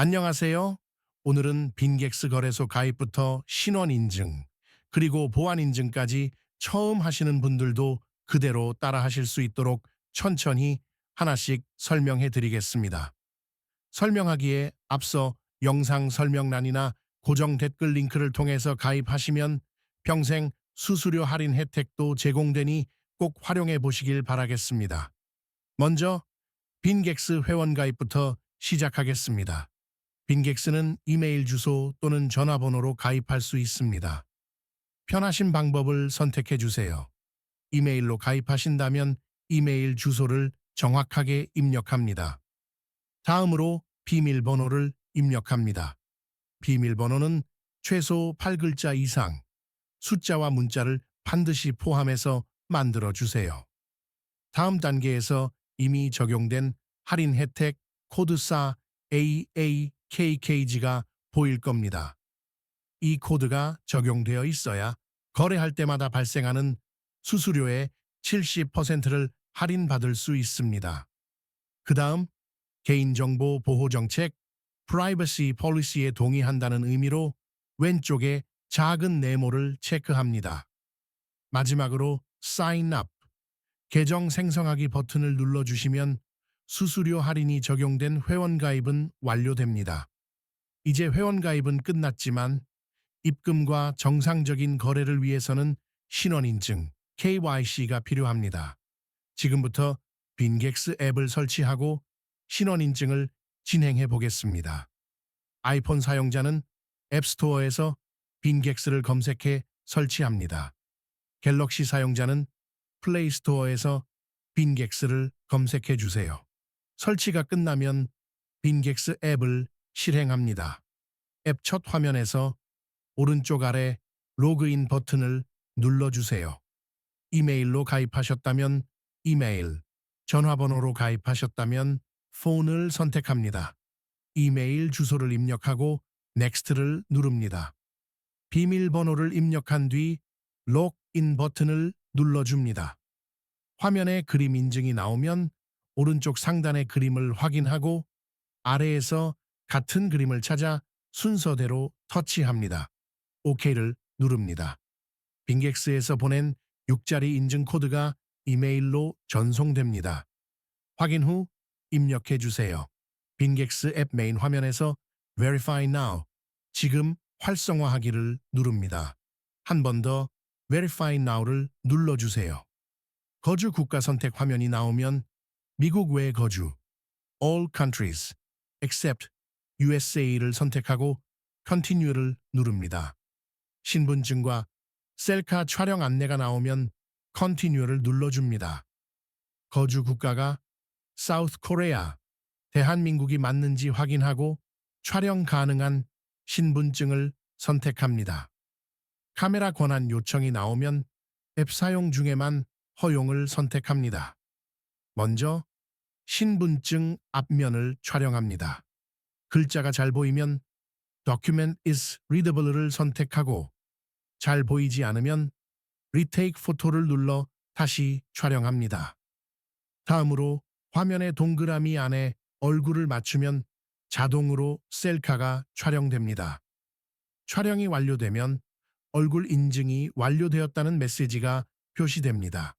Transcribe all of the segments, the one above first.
안녕하세요. 오늘은 빈객스 거래소 가입부터 신원 인증, 그리고 보안 인증까지 처음 하시는 분들도 그대로 따라 하실 수 있도록 천천히 하나씩 설명해 드리겠습니다. 설명하기에 앞서 영상 설명란이나 고정 댓글 링크를 통해서 가입하시면 평생 수수료 할인 혜택도 제공되니 꼭 활용해 보시길 바라겠습니다. 먼저 빈객스 회원 가입부터 시작하겠습니다. 빈객스는 이메일 주소 또는 전화번호로 가입할 수 있습니다. 편하신 방법을 선택해 주세요. 이메일로 가입하신다면 이메일 주소를 정확하게 입력합니다. 다음으로 비밀번호를 입력합니다. 비밀번호는 최소 8글자 이상, 숫자와 문자를 반드시 포함해서 만들어 주세요. 다음 단계에서 이미 적용된 할인 혜택 코드사 AAKKG가 보일 겁니다. 이 코드가 적용되어 있어야 거래할 때마다 발생하는 수수료의 70%를 할인받을 수 있습니다. 그 다음 개인정보 보호 정책 Privacy Policy에 동의한다는 의미로 왼쪽에 작은 네모를 체크합니다. 마지막으로 Sign Up 계정 생성하기 버튼을 눌러주시면 수수료 할인이 적용된 회원 가입은 완료됩니다. 이제 회원 가입은 끝났지만 입금과 정상적인 거래를 위해서는 신원인증 KYC가 필요합니다. 지금부터 빈객스 앱을 설치하고 신원인증을 진행해 보겠습니다. 아이폰 사용자는 앱스토어에서 빈객스를 검색해 설치합니다. 갤럭시 사용자는 플레이스토어에서 빈객스를 검색해 주세요. 설치가 끝나면 빈객스 앱을 실행합니다. 앱 첫 화면에서 오른쪽 아래 로그인 버튼을 눌러주세요. 이메일로 가입하셨다면 이메일, 전화번호로 가입하셨다면 폰을 선택합니다. 이메일 주소를 입력하고 넥스트를 누릅니다. 비밀번호를 입력한 뒤 록인 버튼을 눌러줍니다. 화면에 그림 인증이 나오면 오른쪽 상단의 그림을 확인하고 아래에서 같은 그림을 찾아 순서대로 터치합니다. OK를 누릅니다. 빈객스에서 보낸 6자리 인증 코드가 이메일로 전송됩니다. 확인 후 입력해 주세요. 빈객스 앱 메인 화면에서 Verify Now, 지금 활성화하기를 누릅니다. 한 번 더 Verify Now를 눌러주세요. 거주 국가 선택 화면이 나오면 미국 외 거주 All Countries except USA를 선택하고 Continue를 누릅니다. 신분증과 셀카 촬영 안내가 나오면 Continue를 눌러줍니다. 거주 국가가 South Korea, 대한민국이 맞는지 확인하고 촬영 가능한 신분증을 선택합니다. 카메라 권한 요청이 나오면 앱 사용 중에만 허용을 선택합니다. 먼저 신분증 앞면을 촬영합니다. 글자가 잘 보이면 Document is readable를 선택하고 잘 보이지 않으면 Retake Photo를 눌러 다시 촬영합니다. 다음으로 화면의 동그라미 안에 얼굴을 맞추면 자동으로 셀카가 촬영됩니다. 촬영이 완료되면 얼굴 인증이 완료되었다는 메시지가 표시됩니다.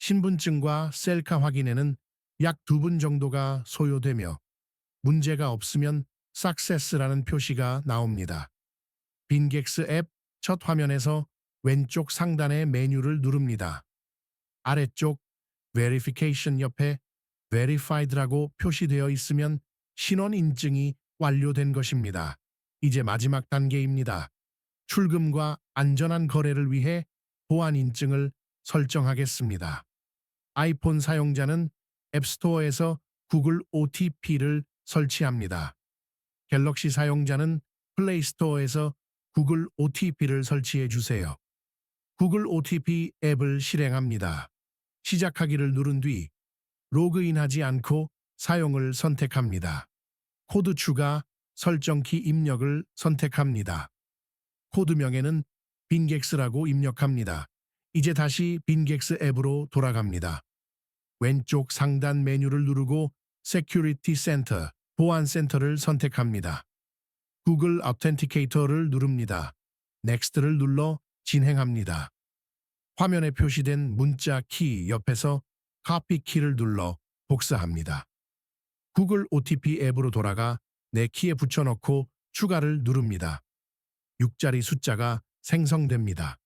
신분증과 셀카 확인에는 약 두 분 정도가 소요되며 문제가 없으면 Success라는 표시가 나옵니다. 빈객스 앱 첫 화면에서 왼쪽 상단의 메뉴를 누릅니다. 아래쪽 Verification 옆에 Verified라고 표시되어 있으면 신원 인증이 완료된 것입니다. 이제 마지막 단계입니다. 출금과 안전한 거래를 위해 보안 인증을 설정하겠습니다. 아이폰 사용자는 앱스토어에서 구글 OTP를 설치합니다. 갤럭시 사용자는 플레이스토어에서 구글 OTP를 설치해 주세요. 구글 OTP 앱을 실행합니다. 시작하기를 누른 뒤 로그인하지 않고 사용을 선택합니다. 코드 추가, 설정키 입력을 선택합니다. 코드명에는 빈객스라고 입력합니다. 이제 다시 빈객스 앱으로 돌아갑니다. 왼쪽 상단 메뉴를 누르고 Security Center 보안센터를 선택합니다. 구글 어텐티케이터를 누릅니다. 넥스트를 눌러 진행합니다. 화면에 표시된 문자 키 옆에서 카피 키를 눌러 복사합니다. 구글 OTP 앱으로 돌아가 내 키에 붙여넣고 추가를 누릅니다. 6자리 숫자가 생성됩니다.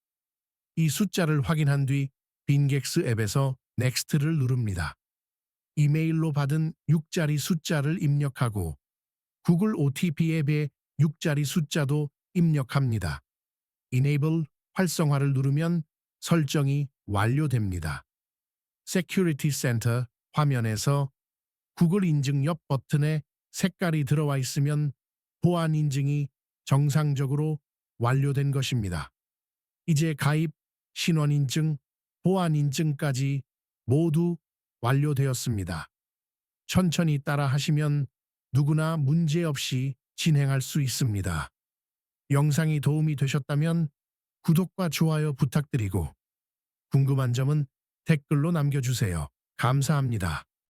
이 숫자를 확인한 뒤 빈객스 앱에서 넥스트를 누릅니다. 이메일로 받은 6자리 숫자를 입력하고 구글 OTP 앱의 6자리 숫자도 입력합니다. Enable 활성화를 누르면 설정이 완료됩니다. Security Center 화면에서 구글 인증 옆 버튼에 색깔이 들어와 있으면 보안 인증이 정상적으로 완료된 것입니다. 이제 가입, 신원 인증, 보안 인증까지 모두 완료되었습니다. 천천히 따라 하시면 누구나 문제없이 진행할 수 있습니다. 영상이 도움이 되셨다면 구독과 좋아요 부탁드리고 궁금한 점은 댓글로 남겨주세요. 감사합니다.